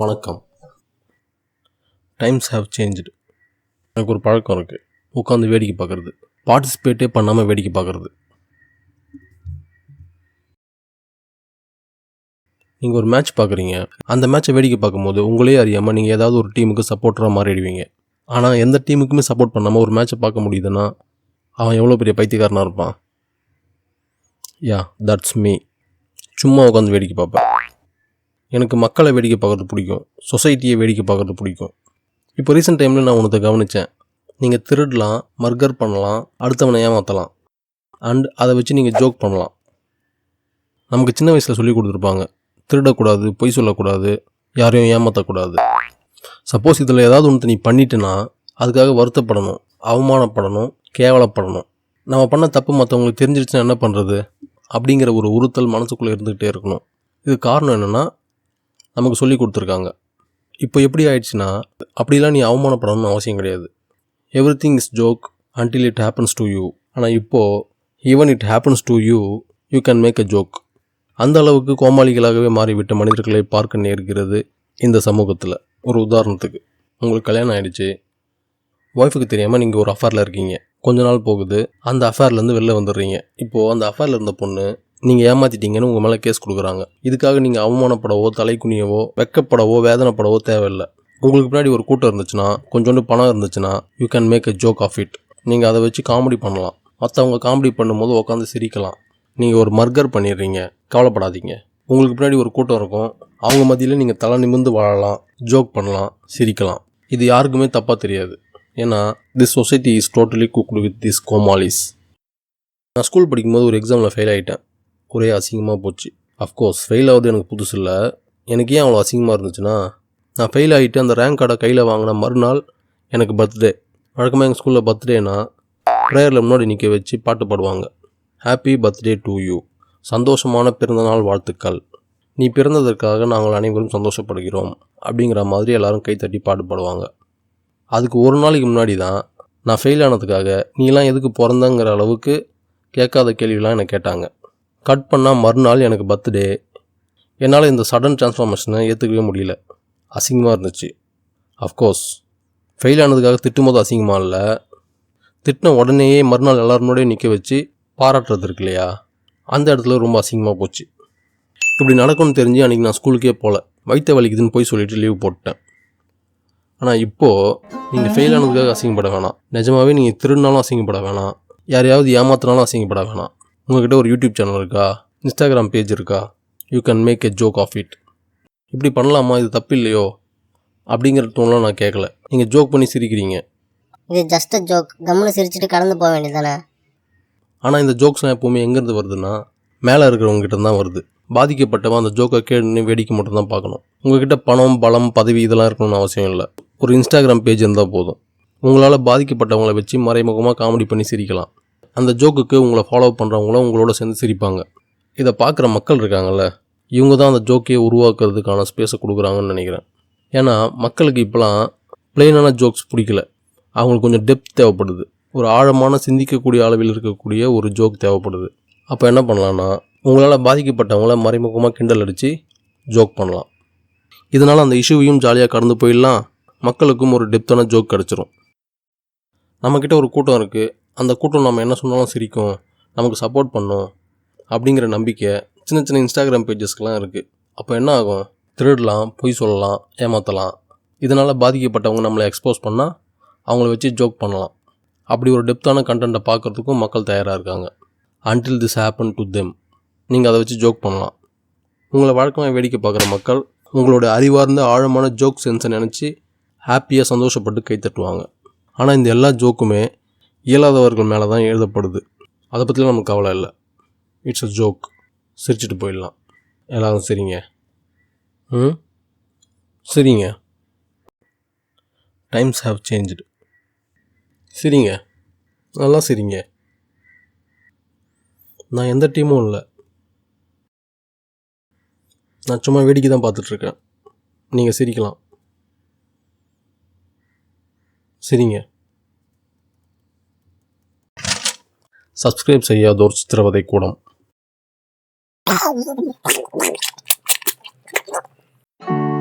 வணக்கம். Times have changed எனக்கு ஒரு பழக்கம் இருக்குது உட்காந்து வேடிக்கை பார்க்குறது. பார்ட்டிசிபேட்டே பண்ணாமல் வேடிக்கை பார்க்குறது. நீங்கள் ஒரு மேட்ச் பார்க்குறீங்க. அந்த மேட்ச்சை வேடிக்கை பார்க்கும்போது உங்களே அறியாமல் நீங்கள் ஏதாவது ஒரு டீமுக்கு சப்போர்ட்டராக மாறிடுவீங்க. ஆனால் எந்த டீமுக்குமே சப்போர்ட் பண்ணாமல் ஒரு மேட்ச்சை பார்க்க முடியுதுன்னா அவன் எவ்வளோ பெரிய பைத்தியக்காரனாக இருப்பான்? யா தட்ஸ் மீ சும்மா உட்காந்து வேடிக்கை பார்ப்பேன். எனக்கு மக்களை வேடிக்கை பார்க்குறது பிடிக்கும். சொசைட்டியை வேடிக்கை பார்க்குறது பிடிக்கும். இப்போ ரீசெண்ட் டைமில் நான் உனத்தை கவனித்தேன் நீங்கள் திருடலாம் மர்கர் பண்ணலாம் அடுத்தவனை ஏமாற்றலாம் அண்ட் அதை வச்சு நீங்கள் ஜோக் பண்ணலாம். நமக்கு சின்ன வயசில் சொல்லி கொடுத்துருப்பாங்க. திருடக்கூடாது பொய் சொல்லக்கூடாது யாரையும் ஏமாற்றக்கூடாது சப்போஸ் இதில் ஏதாவது ஒன்று நீ பண்ணிட்டேன்னா அதுக்காக வருத்தப்படணும் அவமானப்படணும் கேவலப்படணும். நம்ம பண்ண தப்பு மற்றவங்களுக்கு தெரிஞ்சிருச்சுன்னா என்ன பண்ணுறது அப்படிங்கிற ஒரு உறுத்தல் மனசுக்குள்ளே இருந்துக்கிட்டே இருக்கணும். இது காரணம் என்னென்னா நமக்கு சொல்லி கொடுத்துருக்காங்க. இப்போ எப்படி ஆயிடுச்சுன்னா அப்படிலாம் நீ அவமானப்படணும்னு அவசியம் கிடையாது. Everything is joke until it happens to you ஆனால் இப்போது even it happens to you you can make a joke அந்த அளவுக்கு கோமாளிகளாகவே மாறிவிட்ட மனிதர்களை பார்க்க நேர்கிறது இந்த சமூகத்தில். ஒரு உதாரணத்துக்கு உங்களுக்கு கல்யாணம் ஆகிடுச்சு ஒய்ஃபுக்கு தெரியாமல் நீங்கள் ஒரு அஃபேரில் இருக்கீங்க. கொஞ்ச நாள் போகுது. அந்த அஃபேர்லேருந்து வெளில வந்துடுறீங்க. இப்போது அந்த அஃபேரில் இருந்த பொண்ணு நீங்கள் ஏமாற்றிட்டீங்கன்னு உங்கள் மேலே கேஸ் கொடுக்குறாங்க. இதுக்காக நீங்கள் அவமானப்படவோ தலைக்குனியவோ வெக்கப்படவோ வேதனைப்படவோ தேவையில்லை. உங்களுக்கு பின்னாடி ஒரு கூட்டம் இருந்துச்சுன்னா கொஞ்சோண்டு பணம் இருந்துச்சுன்னா you can make a joke of it நீங்கள் அதை வச்சு காமெடி பண்ணலாம். மற்றவங்க காமெடி பண்ணும்போது உட்காந்து சிரிக்கலாம். நீங்கள் ஒரு மர்கர் பண்ணிடுறீங்க. கவலைப்படாதீங்க. உங்களுக்கு பின்னாடி ஒரு கூட்டம் இருக்கும். அவங்க மத்தியில் நீங்கள் தலை நிமிர்ந்து வாழலாம் ஜோக் பண்ணலாம் சிரிக்கலாம். இது யாருக்குமே தப்பாக தெரியாது. ஏன்னா this society is totally cooked with this கோமாலிஸ் நான் ஸ்கூல் படிக்கும்போது ஒரு எக்ஸாமில் ஃபெயில் ஆகிட்டேன் ஒரே அசிங்கமாக போச்சு. அஃப்கோர்ஸ் ஃபெயில் ஆகுது எனக்கு புதுசு இல்லை. எனக்கு ஏன் அவ்வளோ அசிங்கமாக இருந்துச்சுன்னா நான் ஃபெயில் ஆகிட்டு அந்த ரேங்க் கார்டை கையில் வாங்கின மறுநாள் எனக்கு பர்த்டே வழக்கமாக எங்கள் ஸ்கூலில் பர்த்டேனா ப்ரேயரில் முன்னாடி நிற்க வச்சு பாட்டு பாடுவாங்க. ஹாப்பி பர்த்டே டு யூ சந்தோஷமான பிறந்தநாள் வாழ்த்துக்கள். நீ பிறந்ததற்காக நாங்கள் அனைவரும் சந்தோஷப்படுகிறோம். அப்படிங்கிற மாதிரி எல்லாரும் கைத்தட்டி பாட்டு பாடுவாங்க. அதுக்கு ஒரு நாளைக்கு முன்னாடி தான் நான் ஃபெயில் ஆனதுக்காக நீலாம் எதுக்கு பிறந்தங்கிற அளவுக்கு கேட்காத கேள்விலாம் என்னை கேட்டாங்க. கட் பண்ணால் மறுநாள் எனக்கு பர்த்டே. என்னால் இந்த சடன் டிரான்ஸ்ஃபார்மேஷனை ஏற்றுக்கவே முடியல. அசிங்கமாக இருந்துச்சு. அஃப்கோர்ஸ் ஃபெயில் ஆனதுக்காக திட்டும்போது அசிங்கமாக இல்லை. திட்டின உடனேயே மறுநாள் எல்லாருனோடய நிற்க வச்சு பாராட்டுறது இருக்கு இல்லையா? அந்த இடத்துல ரொம்ப அசிங்கமாக போச்சு. இப்படி நடக்கும்னு தெரிஞ்சு அன்றைக்கி நான் ஸ்கூலுக்கே போகல வைத்த வலிக்குதுன்னு போய் சொல்லிட்டு லீவ் போட்டேன் ஆனால் இப்போது நீங்கள் ஃபெயில் ஆனதுக்காக அசிங்கப்பட வேணாம். நிஜமாவே நீங்கள் திருடினாலும் அசிங்கப்பட வேணாம். யாரையாவது ஏமாத்தினாலும் அசிங்கப்பட வேணாம். உங்ககிட்ட ஒரு யூடியூப் சேனல் இருக்கா? இன்ஸ்டாகிராம் பேஜ் இருக்கா? You can make a joke of it இப்படி பண்ணலாமா? இது தப்பு இல்லையோ? அப்படிங்கிற டோன்லாம் நான் கேட்கல நீங்கள் ஜோக் பண்ணி சிரிக்கிறீங்க. இது ஜஸ்ட் அ ஜோக் கம்முன்னு சிரிச்சிட்டு கடந்து போக வேண்டியதானே ஆனால் இந்த ஜோக்ஸ்லாம் எப்போவுமே எங்கேருந்து வருதுன்னா மேலே இருக்கிறவங்க கிட்ட தான் வருது. பாதிக்கப்பட்டவன் அந்த ஜோக்கை கேட்டுன்னு வேடிக்கை மட்டும் தான் பார்க்கணும். உங்ககிட்ட பணம் பலம் பதவி இதெல்லாம் இருக்கணும்னு அவசியம் இல்லை. ஒரு இன்ஸ்டாகிராம் பேஜ் இருந்தால் போதும். உங்களால் பாதிக்கப்பட்டவங்கள வச்சு மறைமுகமாக காமெடி பண்ணி சிரிக்கலாம். அந்த ஜோக்குக்கு உங்களை ஃபாலோ பண்ணுறவங்களும் உங்களோட சேர்ந்து சிரிப்பாங்க. இதை பார்க்குற மக்கள் இருக்காங்கல்ல இவங்க தான் அந்த ஜோக்கையை உருவாக்குறதுக்கான ஸ்பேஸை கொடுக்குறாங்கன்னு நினைக்கிறேன். ஏன்னா மக்களுக்கு இப்போலாம் பிளெயினான ஜோக்ஸ் பிடிக்கல. அவங்களுக்கு கொஞ்சம் டெப்த் தேவைப்படுது. ஒரு ஆழமான சிந்திக்கக்கூடிய அளவில் இருக்கக்கூடிய ஒரு ஜோக் தேவைப்படுது. அப்போ என்ன பண்ணலான்னா உங்களால் பாதிக்கப்பட்டவங்கள மறைமுகமாக கிண்டல் அடித்து ஜோக் பண்ணலாம். இதனால் அந்த இஷ்யூவையும் ஜாலியாக கடந்து போயிடலாம். மக்களுக்கும் ஒரு டெப்த்தான ஜோக் கிடச்சிரும். நம்மக்கிட்ட ஒரு கூட்டம் இருக்குது அந்த கூட்டம் நம்ம என்ன சொன்னாலும் சிரிக்கும் நமக்கு சப்போர்ட் பண்ணும் அப்படிங்கிற நம்பிக்கை சின்ன சின்ன இன்ஸ்டாகிராம் பேஜஸ்க்கெலாம் இருக்குது அப்போ என்ன ஆகும்? திருடலாம் பொய் சொல்லலாம் ஏமாற்றலாம் இதனால் பாதிக்கப்பட்டவங்க நம்மளை எக்ஸ்போஸ் பண்ணால் அவங்கள வச்சு ஜோக் பண்ணலாம். அப்படி ஒரு டெப்த்தான கண்டென்ட்டை பார்க்குறதுக்கும் மக்கள் தயாராக இருக்காங்க. Until this happen to them நீங்கள் அதை வச்சு ஜோக் பண்ணலாம். உங்களை வழக்கமாக வேடிக்கை பார்க்குற மக்கள் உங்களோட அறிவார்ந்த ஆழமான ஜோக் சென்ஸை நினச்சி ஹாப்பியாக சந்தோஷப்பட்டு கை தட்டுவாங்க ஆனால் இந்த எல்லா ஜோக்குமே இயலாதவர்கள் மேலே தான் எழுதப்படுது. அதை பற்றிலாம் நமக்கு கவலை இல்லை. இட்ஸ் அ ஜோக் சிரிச்சிட்டு போயிடலாம். எல்லாரும் சரிங்க. ம்? சரிங்க. டைம்ஸ் ஹாவ் சேஞ்சுடு சரிங்க. நல்லா சரிங்க. நான் எந்த டீமும் இல்லை. நான் சும்மா வேடிக்கை தான் பார்த்துட்ருக்கேன். நீங்கள் சிரிக்கலாம். சரிங்க. சப்ஸ்கிரைப் செய்யாத செய்யாதோர் சித்திரவதை கூடம் Thank you.